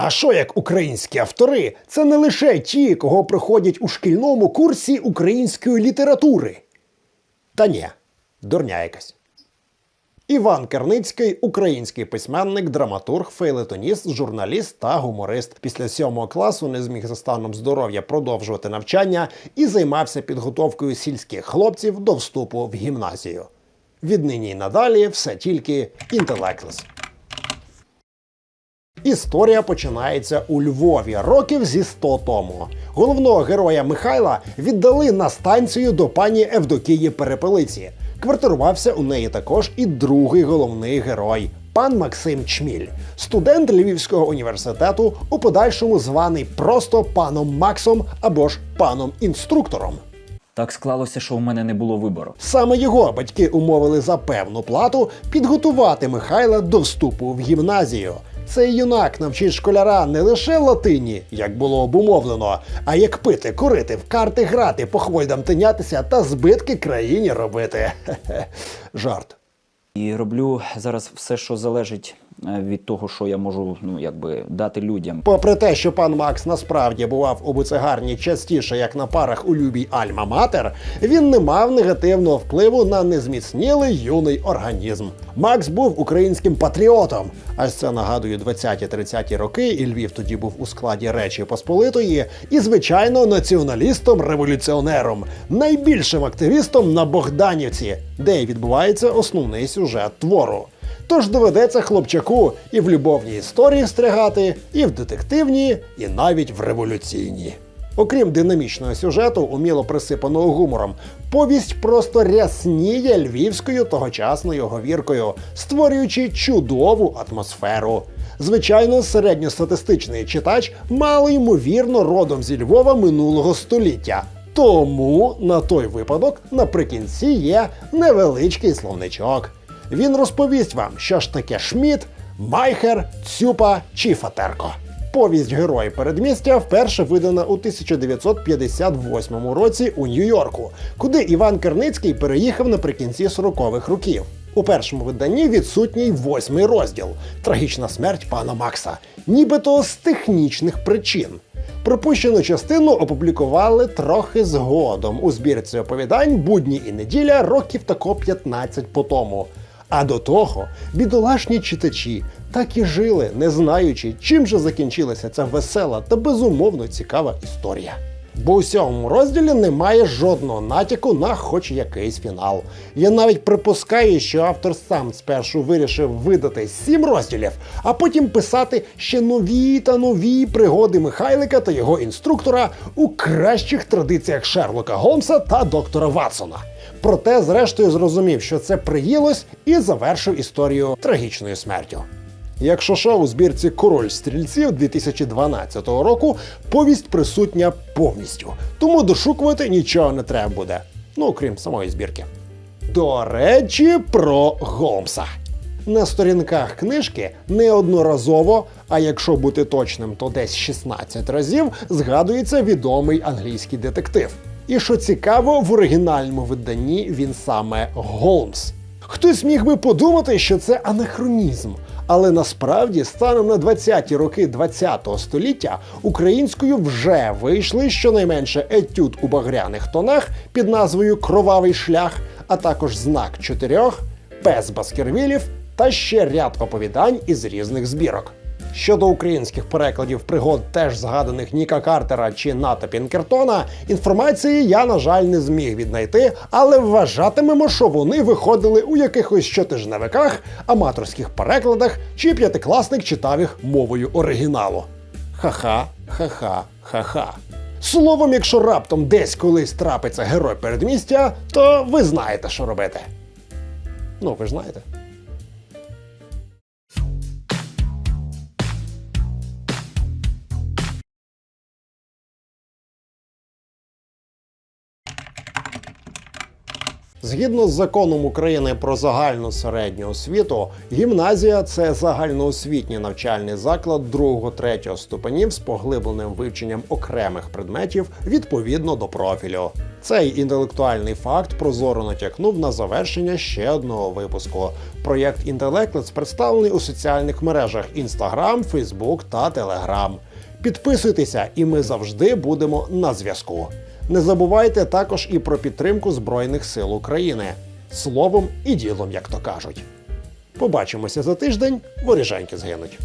А що як українські автори? Це не лише ті, кого приходять у шкільному курсі української літератури. Та ні, дурня якась. Іван Керницький український письменник, драматург, фейлетоніст, журналіст та гуморист. Після сьомого класу не зміг за станом здоров'я продовжувати навчання і займався підготовкою сільських хлопців до вступу в гімназію. Віднині й надалі все тільки інтелектлес. Історія починається у Львові років зі 100 тому. Головного героя Михайла віддали на станцію до пані Евдокії Перепелиці. Квартирувався у неї також і другий головний герой пан Максим Чміль, студент Львівського університету, у подальшому званий просто паном Максом або ж паном інструктором. Так склалося, що у мене не було вибору. Саме його батьки умовили за певну плату підготувати Михайла до вступу в гімназію. Цей юнак навчить школяра не лише латині, як було обумовлено, а як пити, курити, в карти грати, по хвойдам тинятися та збитки країні робити. Жарт. І роблю зараз все, що залежить від того, що я можу ну якби дати людям. Попри те, що пан Макс насправді бував у буцегарні частіше, як на парах у любій Альма-Матер, він не мав негативного впливу на незміцнілий юний організм. Макс був українським патріотом. Аж це нагадує 20-30-ті роки, і Львів тоді був у складі Речі Посполитої, і, звичайно, націоналістом-революціонером, найбільшим активістом на Богданівці, де й відбувається основний сюжет твору. Тож доведеться хлопчаку і в любовній історії стригати, і в детективній, і навіть в революційній. Окрім динамічного сюжету, уміло присипаного гумором, повість просто рясніє львівською тогочасною говіркою, створюючи чудову атмосферу. Звичайно, середньостатистичний читач мало ймовірно родом зі Львова минулого століття. Тому на той випадок наприкінці є невеличкий словничок. Він розповість вам, що ж таке Шміт, Майхер, Цюпа чи Фатерко. Повість Герої передмістя вперше видана у 1958 році у Нью-Йорку, куди Іван Керницький переїхав наприкінці 40-х років. У першому виданні відсутній восьмий розділ Трагічна смерть пана Макса, нібито з технічних причин. Пропущену частину опублікували трохи згодом у збірці оповідань Будні і неділя років тако 15 по тому. А до того бідолашні читачі так і жили, не знаючи, чим же закінчилася ця весела та безумовно цікава історія. Бо у сьомому розділі немає жодного натяку на хоч якийсь фінал. Я навіть припускаю, що автор сам спершу вирішив видати сім розділів, а потім писати ще нові та нові пригоди Михайлика та його інструктора у кращих традиціях Шерлока Голмса та доктора Ватсона. Проте, зрештою, зрозумів, що це приїлось, і завершив історію трагічною смертю. Якщо що, у збірці Король стрільців 2012 року повість присутня повністю, тому дошукувати нічого не треба буде. Ну, окрім самої збірки. До речі, про Голмса. На сторінках книжки неодноразово, а якщо бути точним, то десь 16 разів згадується відомий англійський детектив. І що цікаво, в оригінальному виданні він саме Голмс. Хтось міг би подумати, що це анахронізм, але насправді станом на 20-ті роки ХХ століття українською вже вийшли щонайменше етюд у багряних тонах під назвою Кровавий шлях, а також знак чотирьох, пес Баскервілів та ще ряд оповідань із різних збірок. Щодо українських перекладів пригод теж згаданих Ніка Картера чи Ната Пінкертона, інформації я, на жаль, не зміг віднайти, але вважатимемо, що вони виходили у якихось щотижневиках, аматорських перекладах чи п'ятикласник читав їх мовою оригіналу. Ха-ха, ха-ха, ха-ха. Словом, якщо раптом десь колись трапиться герой передмістя, то ви знаєте, що робити. Ну, ви ж знаєте. Згідно з законом України про загальну середню освіту, гімназія це загальноосвітній навчальний заклад 2-3 ступенів з поглибленим вивченням окремих предметів відповідно до профілю. Цей інтелектуальний факт прозоро натякнув на завершення ще одного випуску. Проєкт Інтелектлес представлений у соціальних мережах Instagram, Facebook та Telegram. Підписуйтеся, і ми завжди будемо на зв'язку. Не забувайте також і про підтримку Збройних сил України словом і ділом, як то кажуть. Побачимося за тиждень, воріженьки згинуть.